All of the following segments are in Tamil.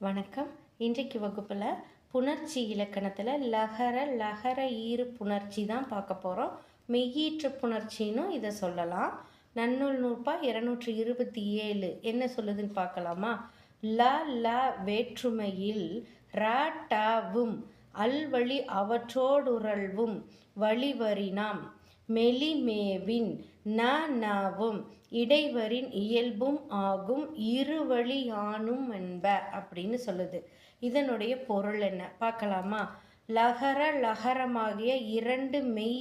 வணக்கம். இன்றைக்கு வகுப்பில் புணர்ச்சி இலக்கணத்தில் லகர லகர ஈறு புணர்ச்சி தான் பார்க்க போகிறோம் மெய்யீற்று புணர்ச்சின்னு இதை சொல்லலாம். நன்னூல் நூற்பா இருநூற்றி இருபத்தி ஏழு. என்ன சொல்லுதுன்னு பார்க்கலாமா? ல ல வேற்றுமையில் ர டாவும் அல்வழி அவற்றோடுரல்வும் வழிவரினாம் மெலிமேவின் ந நவும் இடைவரின் இயல்பும் ஆகும் இருவழியானும் என்ப அப்படின்னு சொல்லுது. இதனுடைய பொருள் என்ன? பார்க்கலாமா? லகர லகரமாகிய இரண்டு மெய்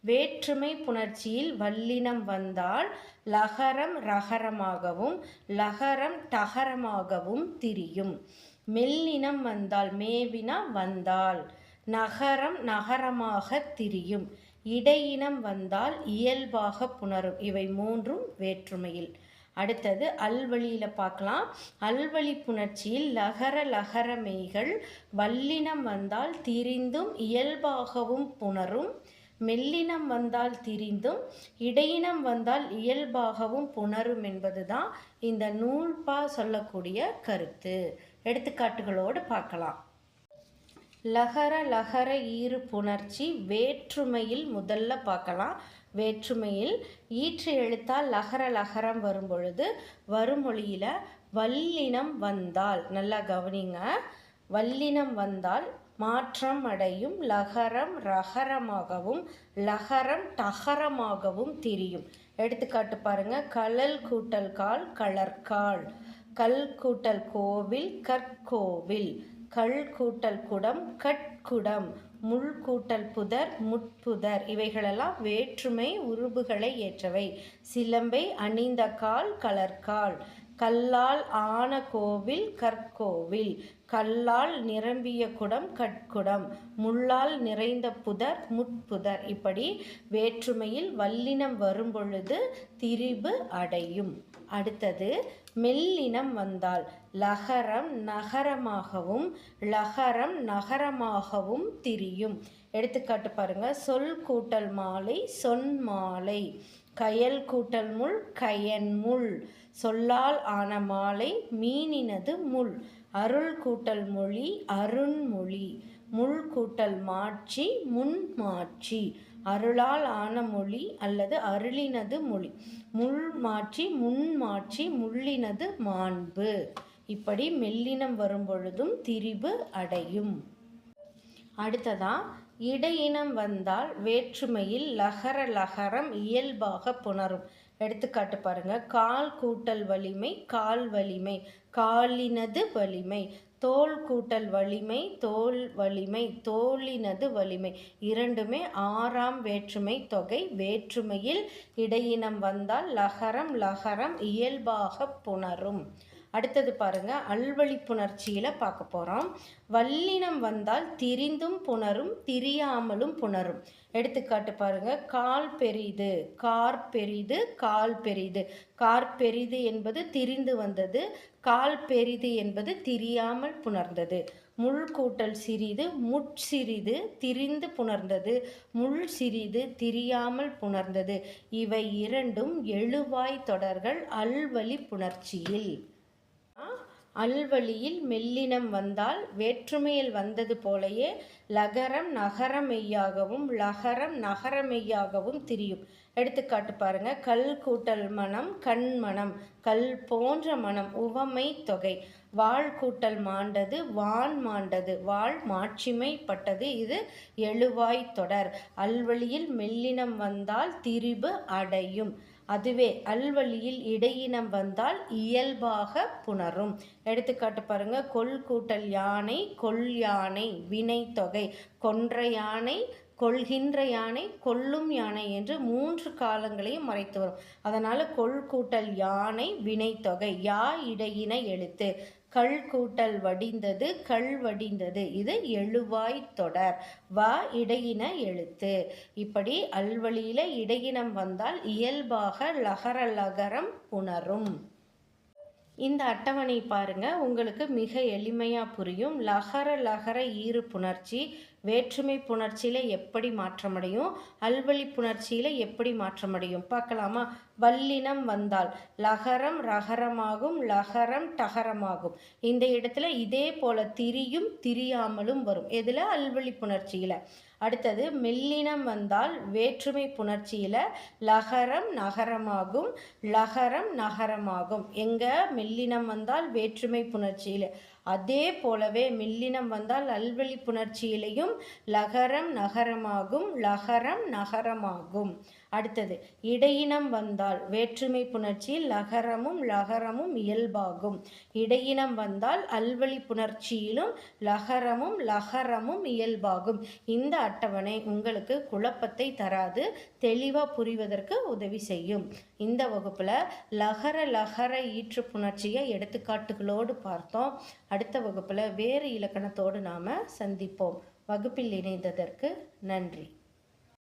வேற்றுமை புணர்ச்சியில் வல்லினம் வந்தால் லகரம் ரகரமாகவும் லகரம் டகரமாகவும் திரியும். மெல்லினம் வந்தால் மேவினா வந்தால் நகரம் நகரமாக திரியும். இடையினம் வந்தால் இயல்பாக புணரும். இவை மூன்றும் வேற்றுமையில். அடுத்தது அல்வழியில் பார்க்கலாம். அல்வழி புணர்ச்சியில் லகர லகர மெய்கள் வல்லினம் வந்தால் திரிந்தும் இயல்பாகவும் புணரும். மெல்லினம் வந்தால் திரிந்தும் இடையினம் வந்தால் இயல்பாகவும் புணரும் என்பதுதான் இந்த நூல்பா சொல்லக்கூடிய கருத்து. எடுத்துக்காட்டுகளோடு பார்க்கலாம். லகர லகர ஈறு புணர்ச்சி வேற்றுமையில் முதல்ல பார்க்கலாம். வேற்றுமையில் ஈற்று எழுத்தால் லகர லகரம் வரும் பொழுது வருமொழியில் வல்லினம் வந்தால் நல்லா கவனிங்க. வல்லினம் வந்தால் மாற்றம் அடையும் லகரம் ரகரமாகவும் லகரம் டகரமாகவும் திரியும். எடுத்துக்காட்டு பாருங்க. கலல் கூட்டல் கால் கலர்கால் கல் கூட்டல் கோவில் கற்கோவில். கள் கூட்டல் குடம் கட்குடம் முள் கூட்டல் புதர் முட்புதர் இவைகளெல்லாம் வேற்றுமை உருபுகளை ஏற்றவை. சிலம்பை அணிந்த கால் கலர்கால் கல்லால் ஆன கோவில் கற்கோவில் கல்லால் நிரம்பிய குடம் கட்குடம் முள்ளால் நிறைந்த புதர் முட்புதர். இப்படி வேற்றுமையில் வல்லினம் வரும்பொழுது திரிபு அடையும். அடுத்தது மெல்லினம் வந்தால் லகரம் நகரமாகவும் லகரம் நகரமாகவும் திரியும். எடுத்துக்காட்டு பாருங்க சொல் கூட்டல் மாலை சொன் மாலை. கயல் கூட்டல் முள் கயன் முள். சொல்லால் ஆன மாலை மீனினது முள். அருள் கூட்டல் மொழி அருண்மொழி முள் கூட்டல் மாட்சி முன் மாட்சி. அருளால் ஆன மொழி அல்லது அருளினது மொழி. முள் மாற்றி முன் மாற்றி முள்ளினது மாண்பு. இப்படி மெல்லினம் வரும் பொழுதும் திரிபு அடையும். அடுத்ததா இடையினம் வந்தால் வேற்றுமையில் லகர லகரம் இயல்பாக புணரும். எடுத்துக்காட்டு பாருங்க கால் கூட்டல் வலிமை கால் வலிமை காலினது வலிமை. தோல் கூட்டல் வலிமை தோல் வலிமை தோலினது வலிமை. இரண்டுமே ஆறாம் வேற்றுமை தொகை. வேற்றுமையில் இடையினம் வந்தால் லகரம் லகரம் இயல்பாக புணரும். அடுத்தது பாருங்க அல்வழி புணர்ச்சியில் பார்க்க போகிறோம் வல்லினம் வந்தால் திரிந்தும் புணரும் திரியாமலும் புணரும். எடுத்துக்காட்டு பாருங்க கால் பெரிது கார் பெரிது கால் பெரிது. கார் பெரிது என்பது திரிந்து வந்தது கால் பெரிது என்பது திரியாமல் புணர்ந்தது. முள் கூட்டல் சிறிது முட்சிறிது திரிந்து புணர்ந்தது. முள் சிறிது திரியாமல் புணர்ந்தது. இவை இரண்டும் எழுவாய் தொடர்கள் அல்வழி புணர்ச்சியில் அல்வழியில் மெல்லினம் வந்தால் வேற்றுமையில் வந்தது போலயே லகரம் நகரமெய்யாகவும் லகரம் நகரமெய்யாகவும் திரியும். எடுத்துக்காட்டு பாருங்க. கல் கூட்டல் மனம் கண் மனம் கல் போன்ற மனம் உவமை தொகை. வாழ் கூட்டல் மாண்டது வான் மாண்டது வாழ் மாட்சிமைப்பட்டது. இது எழுவாய் தொடர். அல்வழியில் மெல்லினம் வந்தால் திரிபு அடையும். அதுவே அல்வழியில் இடையினம் வந்தால் இயல்பாக புணரும். எடுத்துக்காட்டு பாருங்க. கொல் கூட்டல் யானை கொல் யானை வினை தொகை. கொன்ற யானை கொள்கின்ற யானை கொல்லும் யானை என்று மூன்று காலங்களையும் மறைத்து வரும். அதனால் கொள் கூட்டல் யானை வினைத்தொகை யா இடையின எழுத்து. கள் கூட்டல் வடிந்தது கள் வடிந்தது. இது எழுவாய் தொடர். வ இடையின எழுத்து. இப்படி அல்வழியில் இடையினம் வந்தால் இயல்பாக லகர லகரம் புணரும். இந்த அட்டவணை பாருங்க. உங்களுக்கு மிக எளிமையாக புரியும். லகர லகர ஈறு புணர்ச்சி வேற்றுமை புணர்ச்சியில் எப்படி மாற்றமடையும்? அல்வழி புணர்ச்சியில் எப்படி மாற்றமடையும்? பார்க்கலாமா? வல்லினம் வந்தால் லகரம் ரகரமாகும் லகரம் டகரமாகும். இந்த இடத்துல இதே போல திரியும் திரியாமலும் வரும். எதில்? அல்வழி புணர்ச்சியில். அடுத்தது மெல்லினம் வந்தால் வேற்றுமை புணர்ச்சியில் லகரம் நகரமாகும் லகரம் நகரமாகும். எங்கே? மெல்லினம் வந்தால் வேற்றுமை புணர்ச்சியில். அதே போலவே மில்லினம் வந்தால் அல்வழி புணர்ச்சியிலையும் லகரம் நகரமாகும் லகரம் நகரமாகும். அடுத்தது இடையினம் வந்தால் வேற்றுமை புணர்ச்சியில் லகரமும் லகரமும் இயல்பாகும். இடையினம் வந்தால் அல்வழி புணர்ச்சியிலும் லகரமும் லகரமும் இயல்பாகும். இந்த அட்டவணை உங்களுக்கு குழப்பத்தை தராது தெளிவாக புரிவதற்கு உதவி செய்யும். இந்த வகுப்பில் லகர லகர ஈற்று புணர்ச்சியை எடுத்துக்காட்டுகளோடு பார்த்தோம். அடுத்த வகுப்பில் வேறு இலக்கணத்தோடு நாம் சந்திப்போம். வகுப்பில் இணைந்ததற்கு நன்றி.